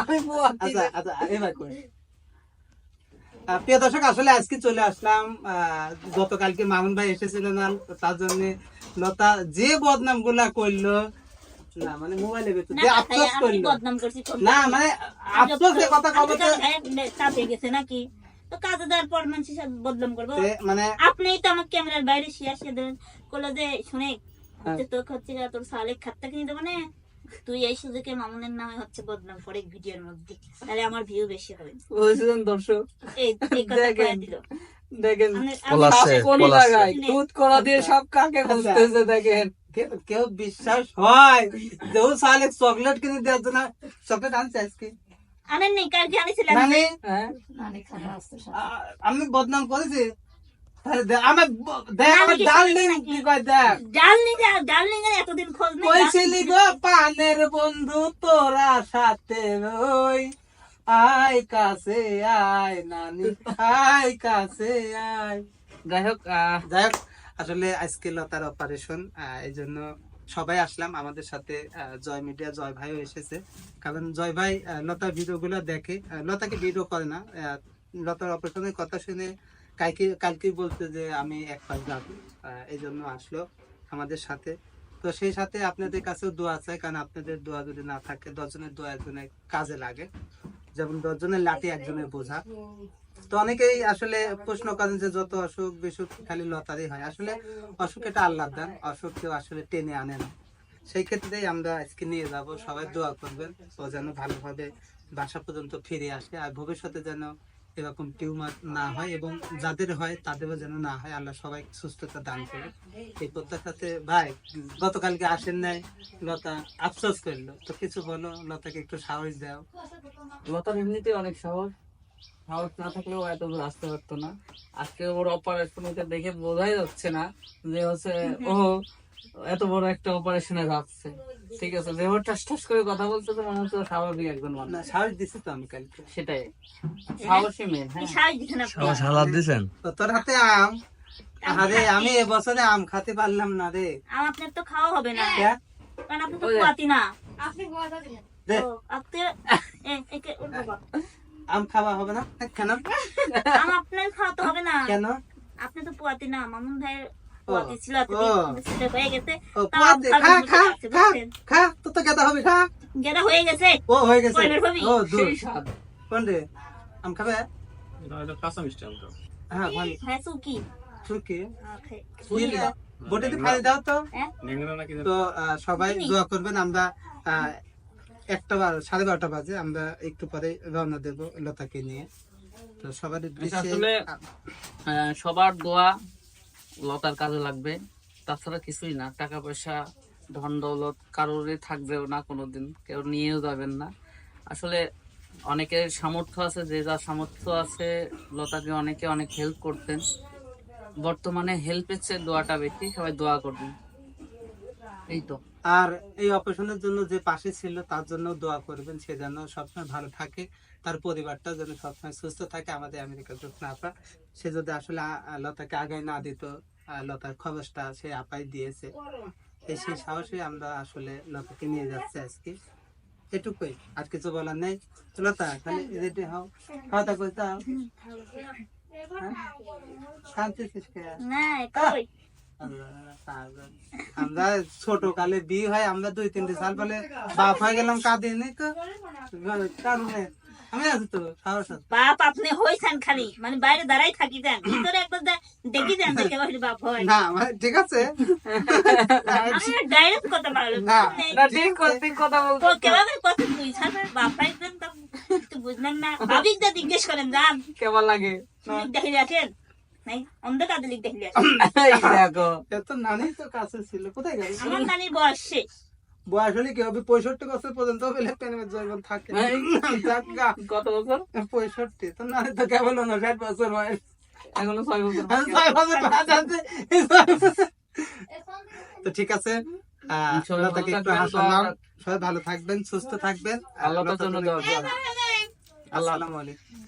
আমি আচ্ছা আচ্ছা এবার করি। প্রিয় দর্শক আসলে আজকে চলে আসলাম গতকালকে মামুন ভাই এসেছিল না তার জন্য লতা যে বদনামগুলা করল না মানে মোবাইলে যে আফসোস করল। বদনাম করছি কোন না মানে আফসোসের কথা কবে তো চাপে গেছে নাকি? তো কাজে দেওয়ার পর বদনাম করব। মানে আপনিই তো আমার ক্যামেরার বাইরে শেয়ার শেয়ার করল যে শুনে হ্যাঁ। তোর হচ্ছে তোর সালে খাতটা কিনে দেবো না? তুই এই সুযোগে মামুনের নামে হচ্ছে বদনাম করে ভিডিওর মধ্যে। তাহলে আমার ভিউ বেশি হবে। বুঝলেন দর্শক। এই কথা কয়ে দিল। দেখেন। লাগাই দুধ কলা দিয়ে সব কাকে বুঝতেছে দেখেন। কেউ বিশ্বাস হয় যে ও সালে চকলেট কিনে দেওয়ার জন্য চকলেট আনছে আজকে। আনেন নি কালকে আনিছিলাম। মানে? হ্যাঁ। আমি বদনাম করেছি। আমার দেখ আমার ডার্লিং কি কয় দেখ। ডাল ডার্লিং এর এতদিন খোঁজ নেই কইছিলি গো পানের বন্ধু তোরা সাথে রই। আয় কাছে আয় নানি আয় কাছে আয়। যাই হোক যাই হোক আসলে আজকে লতার অপারেশন এই জন্য সবাই আসলাম আমাদের সাথে জয় মিডিয়া জয় ভাইও এসেছে। কারণ জয় ভাই লতার ভিডিও গুলো দেখে লতাকে ভিডিও করে না লতার অপারেশনের কথা শুনে কালকে, কালকেই বলতে যে আমি এক পাশ যাব। এই জন্য আসলো আমাদের সাথে। তো সেই সাথে আপনাদের কাছেও দোয়া চাই কারণ আপনাদের দোয়া যদি না থাকে, দশজনের দোয়া একজনের কাজে লাগে। যেমন দশজনের লাঠি একজনের বোঝা। তো অনেকেই আসলে প্রশ্ন করেন যে যত অসুখ বিসুখ খালি লতারই হয়। আসলে অসুখ এটা আল্লাহ দান, অসুখ কেউ আসলে টেনে আনে না। সেই ক্ষেত্রেই আমরা আজকে নিয়ে যাব, সবাই দোয়া করবেন। ও যেন ভালোভাবে বাসা পর্যন্ত ফিরে আসে, আর ভবিষ্যতে যেন এরকম টিউমার না হয় এবং যাদের হয় তাদেরও যেন না হয় আল্লাহ সবাই সুস্থতা দান করে এই প্রত্যাশাতে ভাই গতকালকে আসেন নাই লতা আফসোস করল। তো কিছু বলো লতাকে একটু সাহস দাও। লতার এমনিতে অনেক সাহস। সাহস না থাকলেও এত দূর আসতে পারতো না। আজকে ওর অপারেশন ওকে দেখে বোঝাই যাচ্ছে না যে হচ্ছে ও এত বড় একটা অপারেশনে যাচ্ছে। ঠিক আছে ঠাস ঠাস করে কথা বলছে তো মনে হচ্ছে স্বাভাবিক একজন না সাহস দিছি তো আমি কালকে। সেটাই। সাহসী মেয়ে হ্যাঁ। সাহস দিচ্ছেন আপনি সালাদ দিছেন? তো তোর হাতে আম। আরে আমি এবছরে আম খেতে পারলাম না রে। আম আপনার তো খাওয়া হবে না? কারণ আপনি তো পোয়াতি না। দে, আপনি একে- ওর আম খাওয়া হবে না? কেন? আম আপনার খাওয়াতে হবে না। কেন? আপনি তো পোয়াতি না। মামুন ভাইয়ের পোয়াতি ছিল এতদিন, ও। কিন্তু সেটা হয়ে গেছে। ও তাও পোয়াতে, আম খা খা খা খা তো তো গেদা হবে খা। যেটা হয়ে গেছে? ও হয়ে গেছে। ও দূর। কোন রে আম খাবে? হ্যাঁ ভাই হ্যাঁ সুকি চুকি? হ্যাঁ, খাই। বটে দাও তো। হ্যাঁ? তো সবাই দোয়া করবেন আমরা আহ, একটা বার- সাড়ে বারোটা বাজে আমরা একটু পরে রওনা দেব লতাকে নিয়ে। তো সবার আহ, সবার দোয়া লতার কাজে লাগবে। তাছাড়া কিছুই না টাকা পয়সা ধন দৌলত কারোরই থাকবেও না কোনো দিন কেউ নিয়েও যাবেন না। আসলে অনেকের সামর্থ্য আছে, যে যার সামর্থ্য আছে লতাকে অনেকে অনেক হেল্প করতেন। বর্তমানে হেল্পের চেয়ে দোয়াটা বেশি, সবাই দোয়া করবেন। এই তো। আর এই অপারেশনের জন্য যে পাশে ছিল তার জন্য দোয়া করবেন সে যেন সবসময় ভালো থাকে তার পরিবারটা যেন সবসময় সুস্থ থাকে আমাদের আমেরিকার যখন আপা সে যদি আসলে লতাকে আগে না দিত লতার খবরটা সে আপাই দিয়েছে। এই সেই সাহসে আমরা আসলে লতাকে নিয়ে যাচ্ছি আজকে। এটুকুই আর কিছু বলার নেই। লতা তাহলে রেডি হও। খাওয়া দাওয়া করতে হও হ্যাঁ? কে? না আল্লাহ, ছোট কালে বিয়ে হয় আমরা দুই তিনটে সাল বলে বাপ হয়ে গেলাম কাঁদিনি তো? কারণে আমি আছি তো বাপ আপনি হইছেন খালি মানে বাইরে দাঁড়াই থাকি দেন ভিতরে একবার দেখি দেন দেখে বাহিরে বাপ হয়। না মানে ঠিক আছে। আমি ডাইরেক্ট কথা বললাম না, না ঠিক কথা- ঠিক কথা বলছো তো। কেভাবে কথা তুই বাপ পাইতেন তো বুঝলেন না। ভাবিক দা জিজ্ঞেস করেন যান। কেমন লাগে? দেখি নাই অন্ধকার লিখ দেখি দেখো। এত নানি তো কাছে ছিল কোথায় গেল? আমার নানির বয়স শেষ। বয়স হলে কি হবে? পঁয়ষট্টি বছর পর্যন্ত পেলে প্রেমের থাকে? কত বছর? পঁয়ষট্টি। তো নানি তো কেবল ষাট বছর বয়স। এখনও ছয় বছর ছয় বছর বাদ আছে, এই ছয় বছর। তো ঠিক আছে। সবাই ভালো থাকবেন, সুস্থ থাকবেন। আল্লাহ। আল্লাহ আলাইকুম।